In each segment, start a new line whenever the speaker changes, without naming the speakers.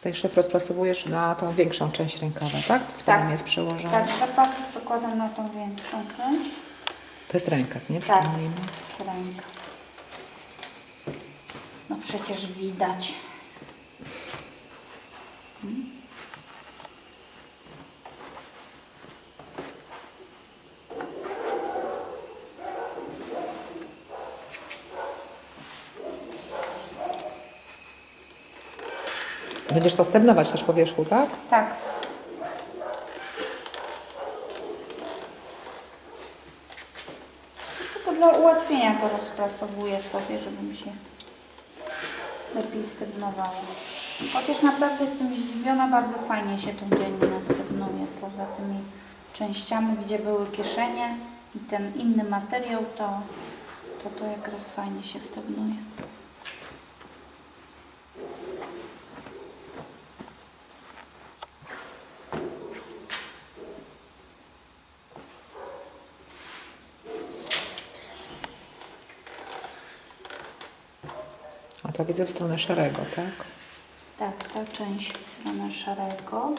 Tutaj szyf rozprasowujesz na tą większą część rękawa, tak? Pod spodem
Tak.
jest przełożone.
Tak, zapasy przekładam na tą większą część.
To jest rękaw, nie?
Tak.
Przypomnijmy.
Ręka. No przecież widać.
Będziesz to stebnować też po wierzchu, tak?
Tak. Tylko dla ułatwienia to rozprasowuję sobie, żeby mi się lepiej stygnowało. Chociaż naprawdę jestem zdziwiona, bardzo fajnie się tą dzianinę stygnuje. Poza tymi częściami, gdzie były kieszenie i ten inny materiał, to to, to jak raz fajnie się stygnuje.
Widzę w stronę szarego, tak?
Tak, ta część w stronę szarego,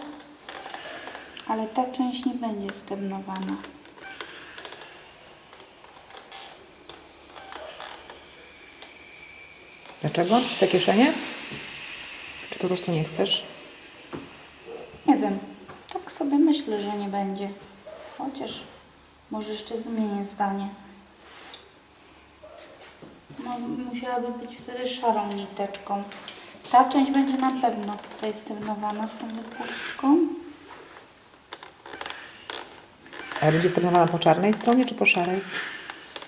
ale ta część nie będzie stygnowana.
Dlaczego? Przez te kieszenie? Czy po prostu nie chcesz?
Nie wiem, tak sobie myślę, że nie będzie. Chociaż może jeszcze zmienię zdanie. No, musiałaby być wtedy szarą niteczką. Ta część będzie na pewno tutaj stygnowana z tą wypustką.
Ale będzie stebnowana po czarnej stronie, czy po szarej?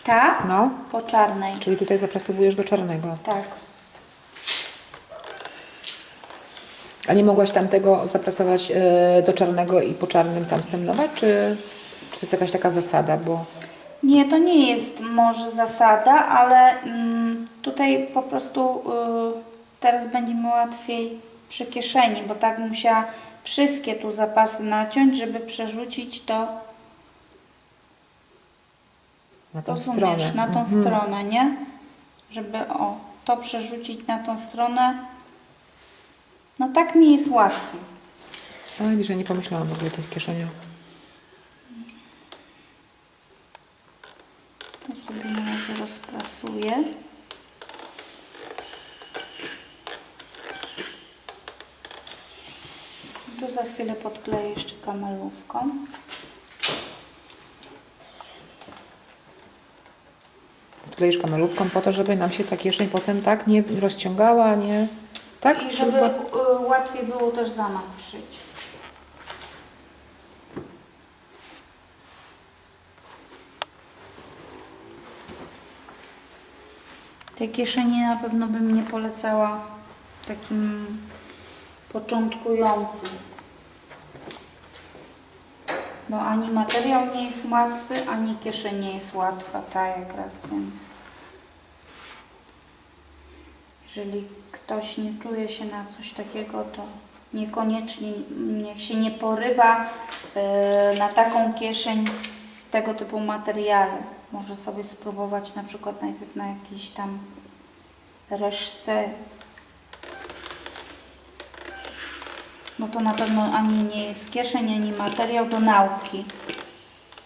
Ta
No,
po czarnej.
czyli tutaj zaprasowujesz do czarnego.
Tak.
A nie mogłaś tamtego zaprasować e, do czarnego i po czarnym tam stebnować, czy, czy to jest jakaś taka zasada, bo...
Nie, to nie jest może zasada, ale mm, tutaj po prostu y, teraz będzie mi łatwiej przy kieszeni, bo tak musiała wszystkie tu zapasy naciąć, żeby przerzucić to,
Na tą
rozumiesz,
stronę.
na tą
Mhm.
stronę, nie? Żeby o, to przerzucić na tą stronę. No tak mi jest łatwiej.
Ale wiesz, że nie pomyślałam w ogóle o tych kieszeniach.
Sobie na razie. Tu za chwilę podkleję jeszcze kamelówką.
Odkleisz kamelówką po to, żeby nam się ta kieszeń potem tak nie rozciągała, nie... Tak?
I żeby łatwiej było też zamach wszyć. Tej kieszeni na pewno bym nie polecała takim początkującym. Bo ani materiał nie jest łatwy, ani kieszeń nie jest łatwa, ta jak raz, więc jeżeli ktoś nie czuje się na coś takiego, to niekoniecznie niech się nie porywa e, na taką kieszeń w tego typu materiale. Może sobie spróbować na przykład najpierw na jakiejś tam reszce. No to na pewno ani nie jest kieszeń, ani materiał do nauki.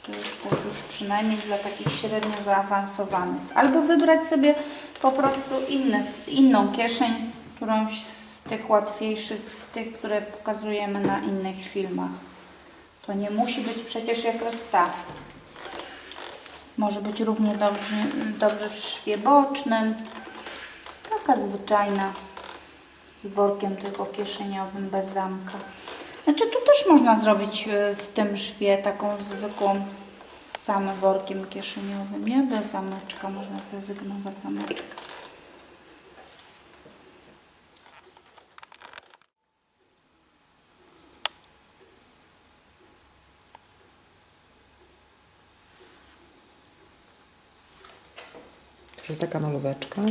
To już tak już przynajmniej dla takich średnio zaawansowanych. Albo wybrać sobie po prostu inne, inną kieszeń, którąś z tych łatwiejszych, z tych, które pokazujemy na innych filmach. To nie musi być przecież jak ta. Może być równie dobrze, dobrze w szwie bocznym. Taka zwyczajna, z workiem tylko kieszeniowym, bez zamka. Znaczy tu też można zrobić e, w tym szwie taką zwykłą z samym workiem kieszeniowym, nie? Bez zameczka, można sobie zygnować zameczka.
Jest taka malóweczka.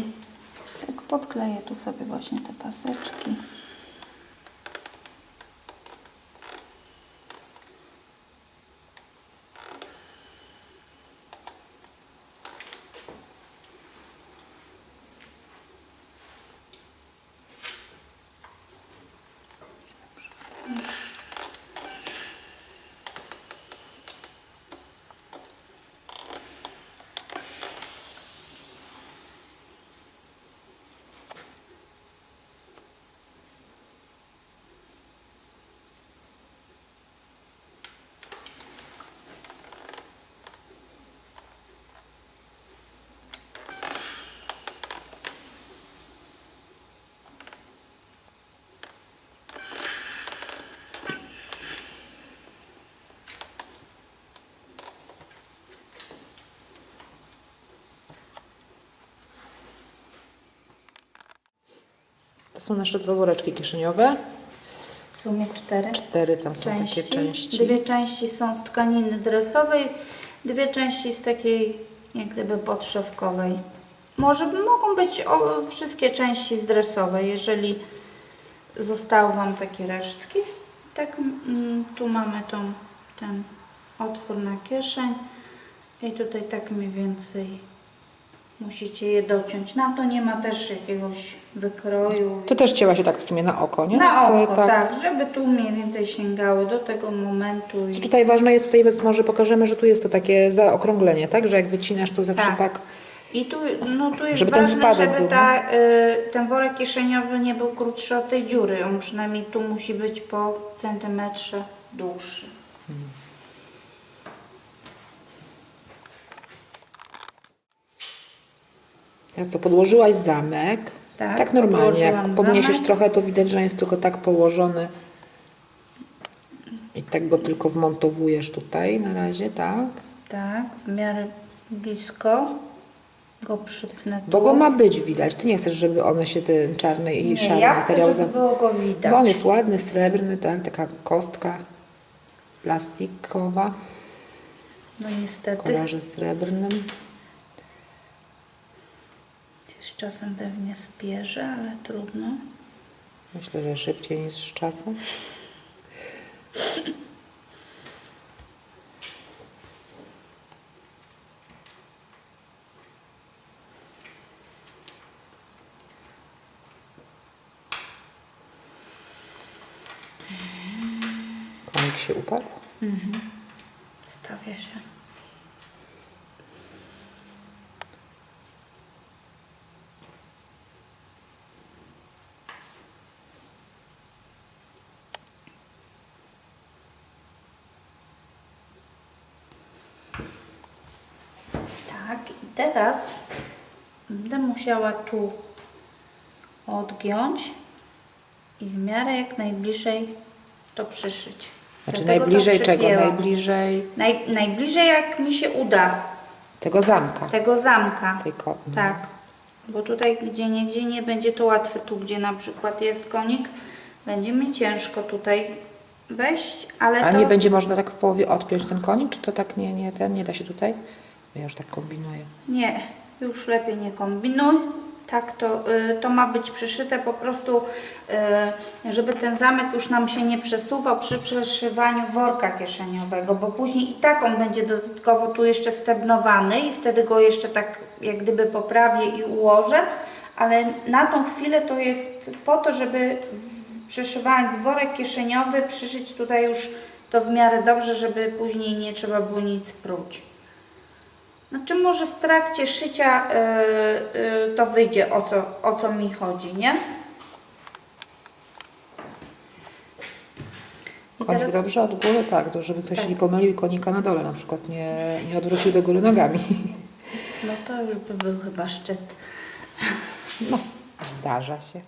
Tak podkleję tu sobie właśnie te paseczki.
Są nasze to woreczki kieszeniowe.
W sumie cztery
Cztery tam są
części.
takie części.
Dwie części są z tkaniny dresowej, dwie części z takiej jak gdyby podszewkowej. Może mogą być o, wszystkie części z dresowej, jeżeli zostały Wam takie resztki. Tak, mm, tu mamy tą, ten otwór na kieszeń i tutaj tak mniej więcej musicie je dociąć. Na to nie ma też jakiegoś wykroju.
To też cięła się tak w sumie na oko, nie?
Na
Sobie
oko, tak. żeby tu mniej więcej sięgały do tego momentu.
Co
I...
tutaj ważne jest, tutaj bez- może pokażemy, że tu jest to takie zaokrąglenie, tak? Że jak wycinasz, to zawsze tak,
Tak. I tu, no, tu jest
Żeby ten
ważne,
spadek
żeby
był,
ta, y, ten worek kieszeniowy nie był krótszy od tej dziury. On przynajmniej tu musi być po centymetrze dłuższy.
Co, podłożyłaś zamek.
Tak,
tak normalnie. Jak podniesiesz
zamek.
trochę, to widać, że jest tylko tak położony. I tak go tylko wmontowujesz tutaj na razie, tak?
Tak, w miarę blisko go przypnę tu.
Bo go ma być widać. Ty nie chcesz, żeby one się, ten czarny i
nie,
szary
ja chcę,
materiał...
żeby
za-
było go widać.
Bo on jest ładny, srebrny, tak? Taka kostka plastikowa
No
w
niestety.
kolorze srebrnym.
Czasem pewnie spierzę, ale trudno.
Myślę, że szybciej niż z czasem. Konik się uparł.
Stawia się. Tak, i teraz będę musiała tu odgiąć i w miarę jak najbliżej to przyszyć.
Znaczy
Dlatego to
najbliżej czego?
przypięłam.
Najbliżej
Naj, najbliżej jak mi się uda
tego zamka.
tego zamka.
Tej ko- no.
Tak. Bo tutaj gdzie niegdzie nie będzie to łatwe. Tu gdzie na przykład jest konik, będzie mi ciężko tutaj wejść, ale
A
to...
nie będzie można tak w połowie odpiąć ten konik? Czy to tak nie, nie, ten, nie da się tutaj? Ja już tak kombinuję.
Nie, już lepiej nie kombinuj. Tak, to, y, to ma być przyszyte po prostu, y, żeby ten zamek już nam się nie przesuwał przy przeszywaniu worka kieszeniowego, bo później i tak on będzie dodatkowo tu jeszcze stebnowany i wtedy go jeszcze tak jak gdyby poprawię i ułożę, ale na tą chwilę to jest po to, żeby przeszywając worek kieszeniowy przyszyć tutaj już to w miarę dobrze, żeby później nie trzeba było nic pruć. Znaczy może w trakcie szycia y, y, to wyjdzie o co, o co mi chodzi, nie? I
Konik
teraz-
dobrze od góry? Tak, żeby ktoś
Tak.
nie pomylił konika na dole na przykład nie, nie odwrócił do góry nogami.
No to już by był chyba szczyt.
No, zdarza się.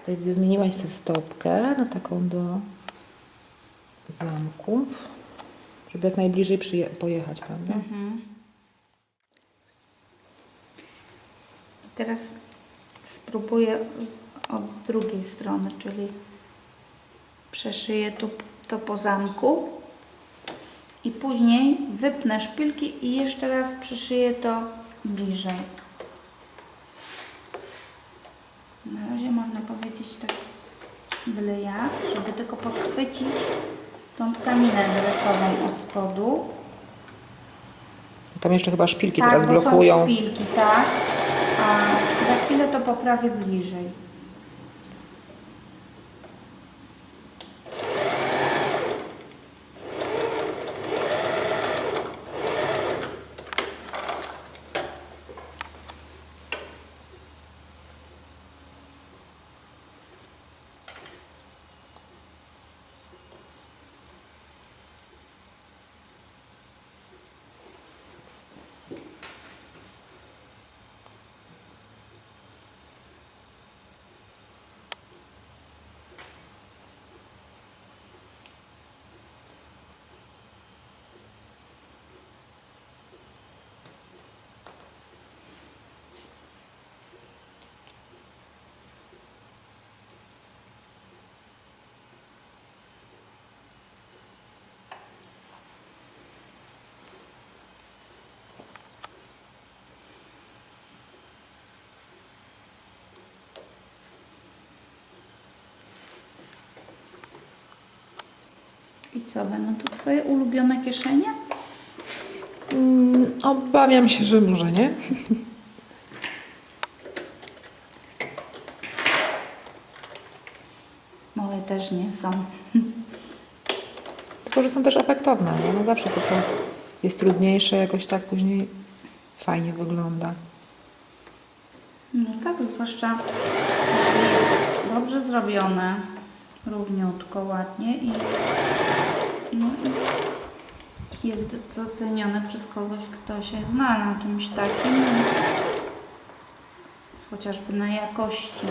Tutaj zmieniłaś sobie stopkę na taką do zamków, żeby jak najbliżej pojechać, prawda?
Teraz spróbuję od drugiej strony, czyli przeszyję tu to po zamku i później wypnę szpilki i jeszcze raz przyszyję to bliżej. Na razie można powiedzieć tak byle jak, żeby tylko podchwycić tą tkaninę dresową od spodu.
Tam jeszcze chyba szpilki
tak,
teraz
bo
blokują.
są szpilki, tak. A za chwilę to poprawię bliżej. Będą to Twoje ulubione kieszenie?
Mm, obawiam się, że może nie.
Moje też nie są.
Tylko, że są też efektowne. Nie? No zawsze to, co jest trudniejsze, jakoś tak później fajnie wygląda.
No tak, zwłaszcza jeśli jest dobrze zrobione, równiutko, ładnie i, i jest docenione przez kogoś, kto się zna na czymś takim, chociażby na jakości.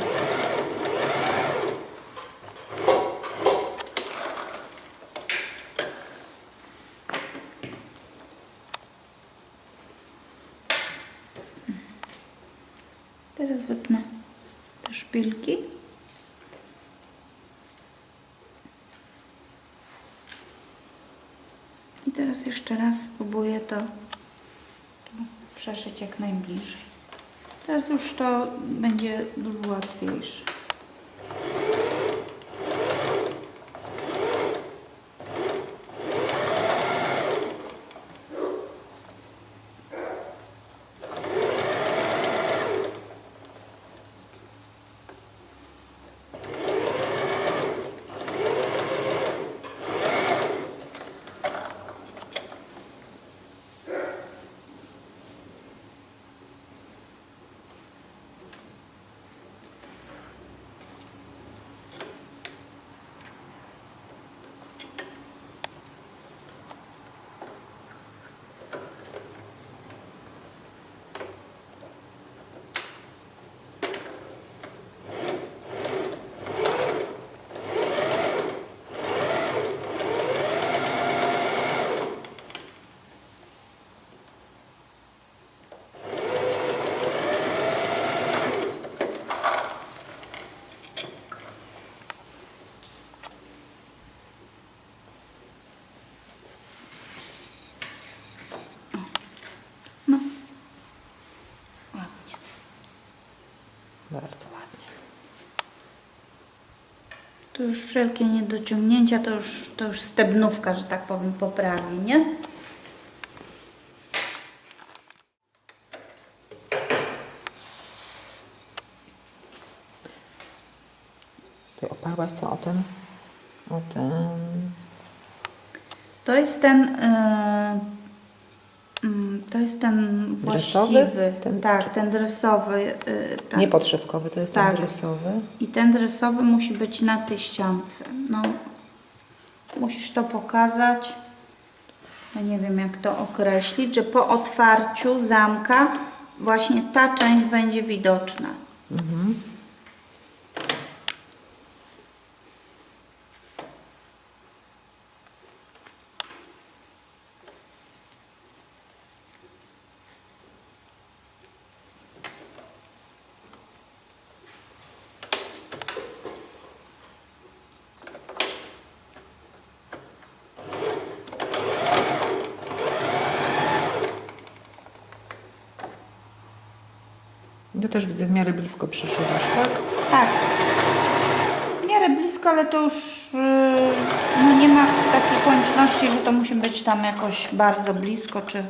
Teraz wypnę te szpilki. I teraz jeszcze raz spróbuję to przeszyć jak najbliżej. Teraz już to będzie łatwiejsze.
Bardzo ładnie.
Tu już wszelkie niedociągnięcia to już, to już stebnówka, że tak powiem, poprawi, nie?
Ty oparłaś co o ten? O ten...
To jest ten. y, mm, to jest ten
Dresowy?
właściwy.
Ten-
tak, ten dresowy. y, tak.
Nie podszywkowy, to jest
Tak.
ten dresowy.
I ten dresowy musi być na tej ściance. No, musisz to pokazać. Ja nie wiem, jak to określić, że po otwarciu zamka właśnie ta część będzie widoczna.
To też widzę w miarę blisko przyszywasz, tak?
Tak. W miarę blisko, ale to już yy, no nie ma takiej konieczności, że to musi być tam jakoś bardzo blisko, czy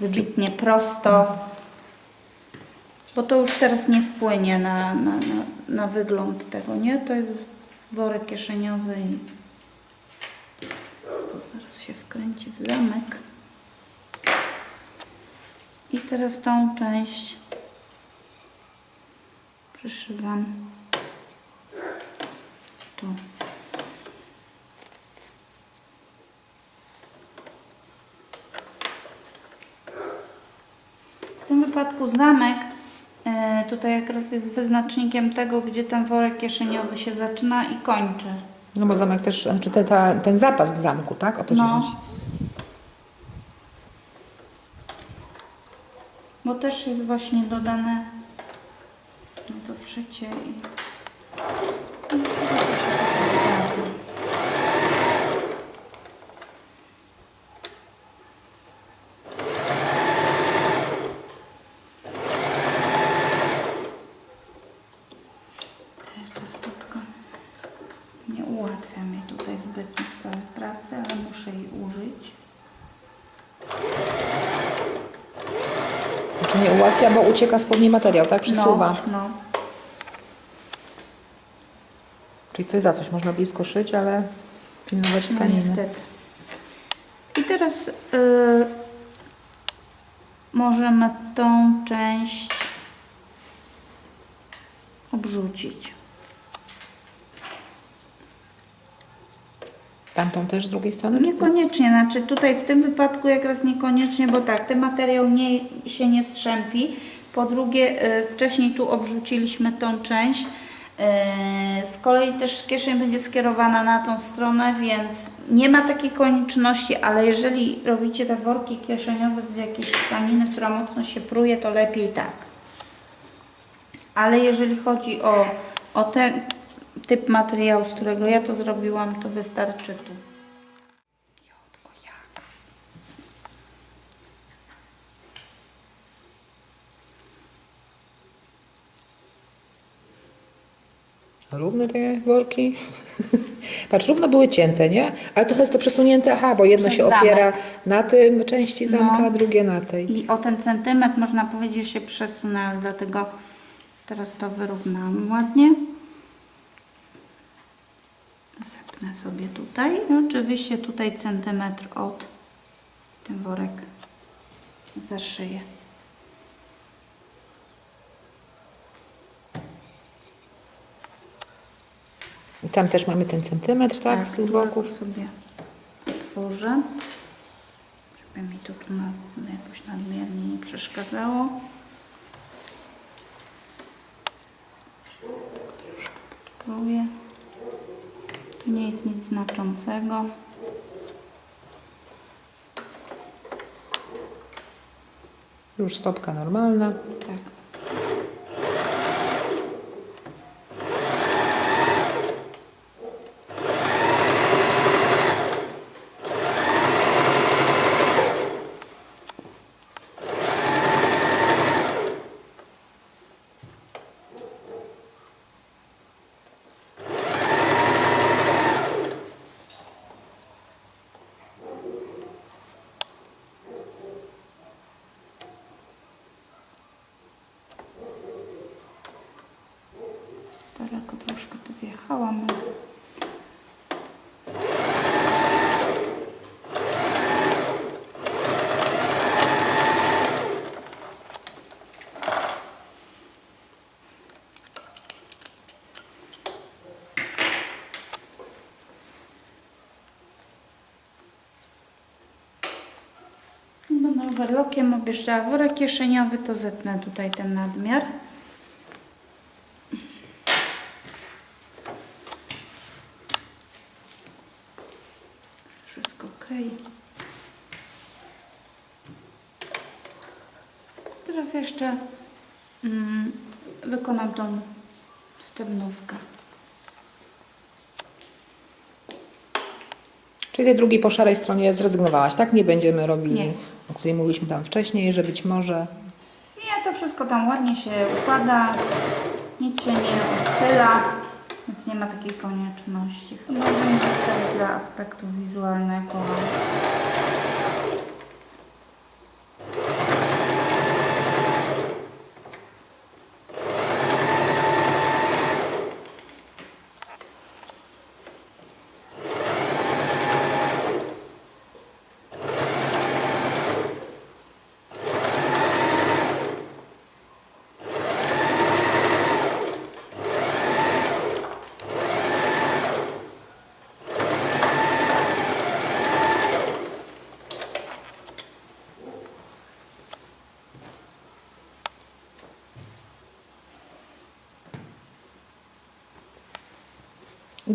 wybitnie prosto. Bo to już teraz nie wpłynie na, na, na, na wygląd tego, nie? To jest worek kieszeniowy i to zaraz się wkręci w zamek. I teraz tą część przyszywam tu. W tym wypadku zamek e, tutaj jak jest wyznacznikiem tego, gdzie ten worek kieszeniowy się zaczyna i kończy.
No bo zamek też, znaczy te, ta, ten zapas w zamku, tak? O to
No.
chodzi.
Bo też jest właśnie dodane to wszycie i to się stópka nie ułatwia mi tutaj zbytnio w całej pracy. ale muszę jej użyć.
Znaczy nie ułatwia, bo ucieka spodni materiał, tak? Przesuwa.
No, no.
Czyli coś za coś. Można blisko szyć, ale pilnować
No
tkaniny.
niestety. I teraz y, możemy tą część obrzucić.
Tamtą też z drugiej strony?
Niekoniecznie, znaczy tutaj w tym wypadku jak raz niekoniecznie, bo tak, ten materiał nie, się nie strzępi. Po drugie, y, wcześniej tu obrzuciliśmy tą część. Y, z kolei też kieszeń będzie skierowana na tą stronę, więc nie ma takiej konieczności, ale jeżeli robicie te worki kieszeniowe z jakiejś tkaniny, która mocno się pruje, to lepiej tak. Ale jeżeli chodzi o, o ten typ materiału, z którego ja to zrobiłam, to wystarczy tu.
Równe te worki. Patrz, równo były cięte, nie? Ale trochę jest to przesunięte, aha, bo jedno
Przez
się
zamek.
opiera na tym części zamka,
No.
a drugie na tej.
I o ten centymetr można powiedzieć się przesunęły, dlatego teraz to wyrównałam ładnie. Zepnę sobie tutaj. Oczywiście tutaj centymetr od ten worek za szyję.
I tam też mamy ten centymetr, tak, z tych
tu
boków.
sobie otworzę, żeby mi to tu na, jakoś nadmiernie nie przeszkadzało. Tak troszkę podpróbuję. To nie jest nic znaczącego.
Już stopka normalna.
Tak. Troszkę tu wjechałam. Będę overlockiem objeżdżała worek kieszeniowy, to zetnę tutaj ten nadmiar. Wszystko ok. Teraz jeszcze mm, wykonam tą stebnówkę.
Czyli tej drugiej po szarej stronie zrezygnowałaś, tak? Nie będziemy robili,
Nie.
o której mówiliśmy tam wcześniej, że być może
Nie, to wszystko tam ładnie się układa, nic się nie odchyla, więc nie ma takiej konieczności. Chyba, że dla aspektu wizualnego.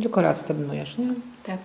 Tylko raz stebnujesz, nie?
Tak.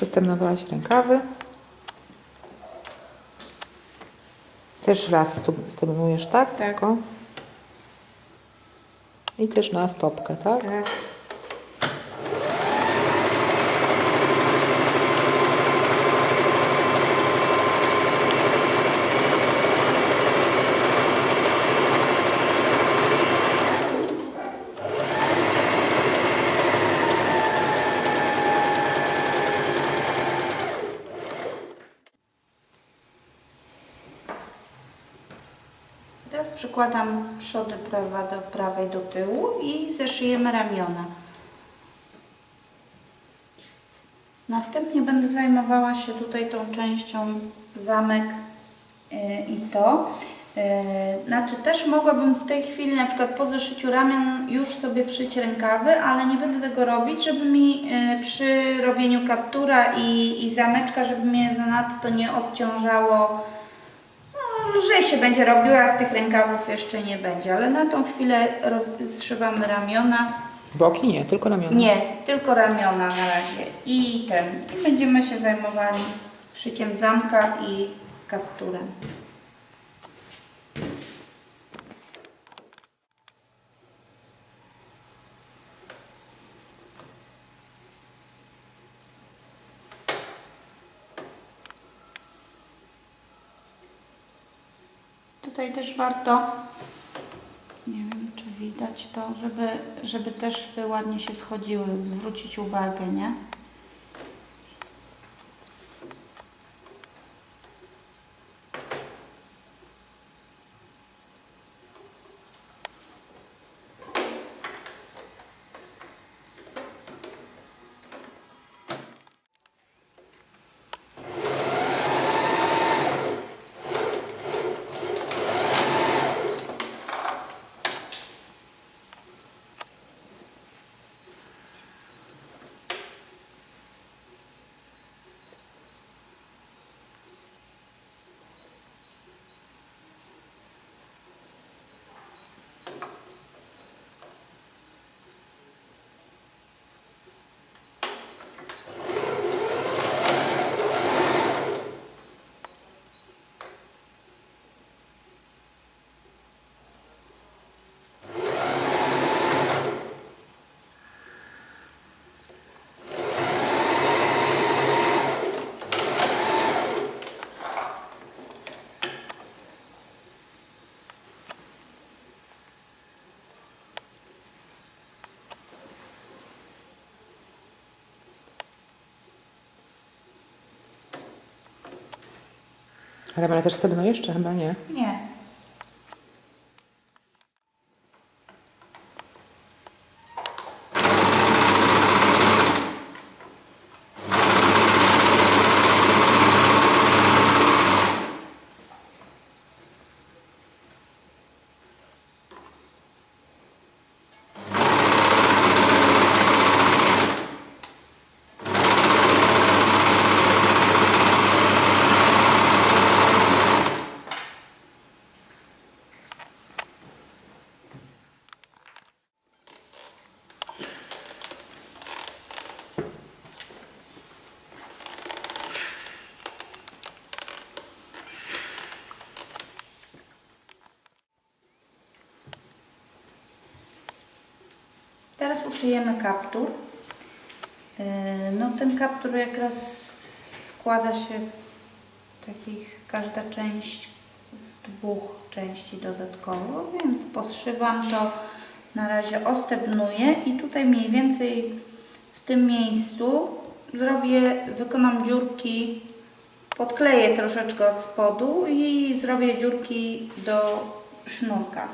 Przystępnowałaś rękawy. Też raz stymulujesz, tak?
Tak.
Tylko. I też na stopkę, tak?
Tak. Teraz przykładam przody prawa do prawej do tyłu i zeszyjemy ramiona. Następnie będę zajmowała się tutaj tą częścią zamek yy, i to. Yy, Znaczy też mogłabym w tej chwili na przykład po zeszyciu ramion już sobie wszyć rękawy, ale nie będę tego robić, żeby mi yy, przy robieniu kaptura i, i zameczka, żeby mnie zanadto nie obciążało lżej się będzie robiło, jak tych rękawów jeszcze nie będzie, ale na tą chwilę zszywamy ramiona.
Boki nie, tylko ramiona.
Nie, tylko ramiona na razie. I ten. I będziemy się zajmowali szyciem zamka i kapturem. Tutaj też warto, nie wiem czy widać to, żeby, żeby też ładnie się schodziły, zwrócić uwagę, nie?
Ramiona też stymulujesz, czy chyba nie?
Nie. Teraz uszyjemy kaptur. Yy, No ten kaptur jak raz składa się z takich, każda część z dwóch części dodatkowo, więc poszywam to na razie ostępnuję i tutaj mniej więcej w tym miejscu zrobię, wykonam dziurki, podkleję troszeczkę od spodu i zrobię dziurki do sznurka.